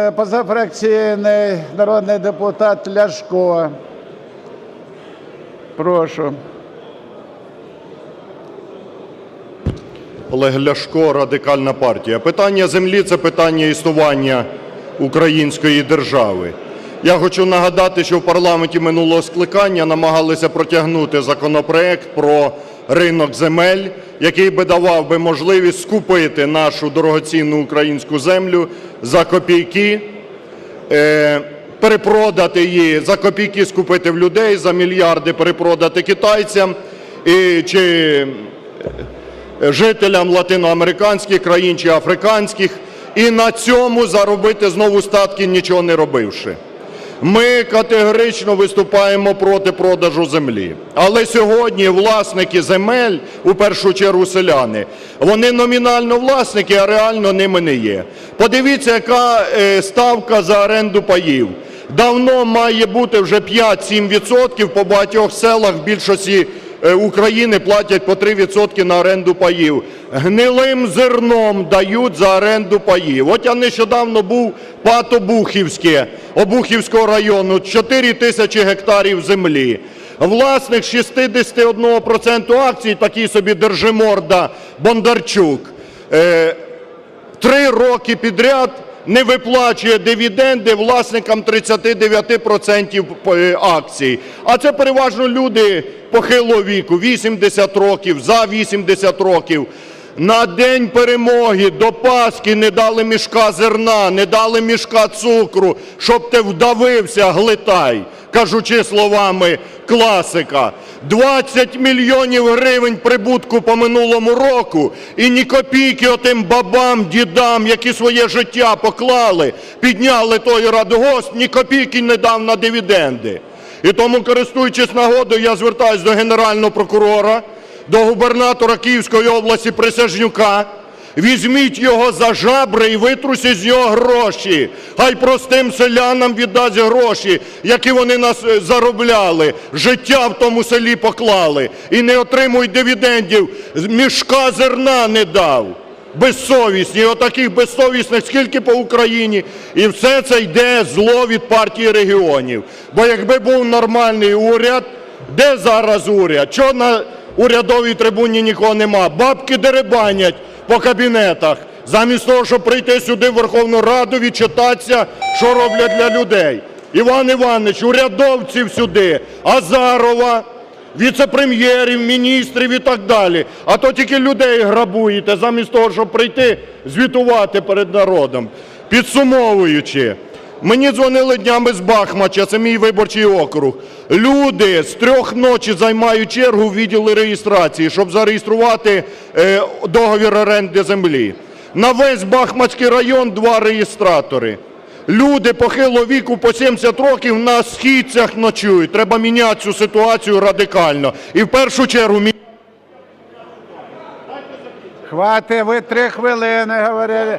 Е, Позафракційний народний депутат Ляшко. Прошу. Олег Ляшко, Радикальна партія. Питання землі це питання існування української держави. Я хочу нагадати, що в парламенті минулого скликання намагалися протягнути законопроект про ринок земель, який би давав би можливість скупити нашу дорогоцінну українську землю за копійки, е, перепродати її за копійки, скупити в людей, за мільярди перепродати китайцям і, чи жителям латиноамериканських країн чи африканських, і на цьому заробити знову статки, нічого не робивши. Ми категорично виступаємо проти продажу землі. Але сьогодні власники земель, у першу чергу селяни, вони номінально власники, а реально ними не є. Подивіться, яка е, ставка за оренду паїв. Давно має бути вже 5-7% по багатьох селах в більшості України платять по 3% на оренду паїв. Гнилим зерном дають за оренду паїв. От я нещодавно був ПАТ Обухівське, Обухівського району, 4 тисячі гектарів землі. Власник 61% акцій, такий собі держиморда Бондарчук, е, три роки підряд не виплачує дивіденди власникам 39% е, акцій. А це переважно люди похилого віку, 80 років, за 80 років. На день перемоги до Пасхи не дали мішка зерна, не дали мішка цукру, щоб ти вдавився, глитай, кажучи словами класика. 20 мільйонів гривень прибутку по минулому року і ні копійки отим бабам, дідам, які своє життя поклали, підняли той радгосп, ні копійки не дав на дивіденди. І тому, користуючись нагодою, я звертаюсь до Генерального прокурора, до губернатора Київської області Присяжнюка. Візьміть його за жабри і витрусіть з нього гроші. Хай простим селянам віддасть гроші, які вони нас е, заробляли, життя в тому селі поклали. І не отримують дивідендів. Мішка зерна не дав. Безсовісні, отаких безсовісних скільки по Україні. І все це йде зло від партії регіонів. Бо якби був нормальний уряд, де зараз уряд? Чого на урядовій трибуні нікого нема? Бабки деребанять по кабінетах, замість того, щоб прийти сюди в Верховну Раду, відчитатися, що роблять для людей. Іван Іванович, урядовців сюди, Азарова, віце-прем'єрів, міністрів і так далі. А то тільки людей грабуєте, замість того, щоб прийти звітувати перед народом. Підсумовуючи, Мені дзвонили днями з Бахмача, це мій виборчий округ. Люди з трьох ночі займають чергу в відділі реєстрації, щоб зареєструвати е, договір оренди землі. На весь Бахмацький район два реєстратори. Люди похилого віку по 70 років на східцях ночують. Треба міняти цю ситуацію радикально. І в першу чергу Хватить, ви три хвилини говорили.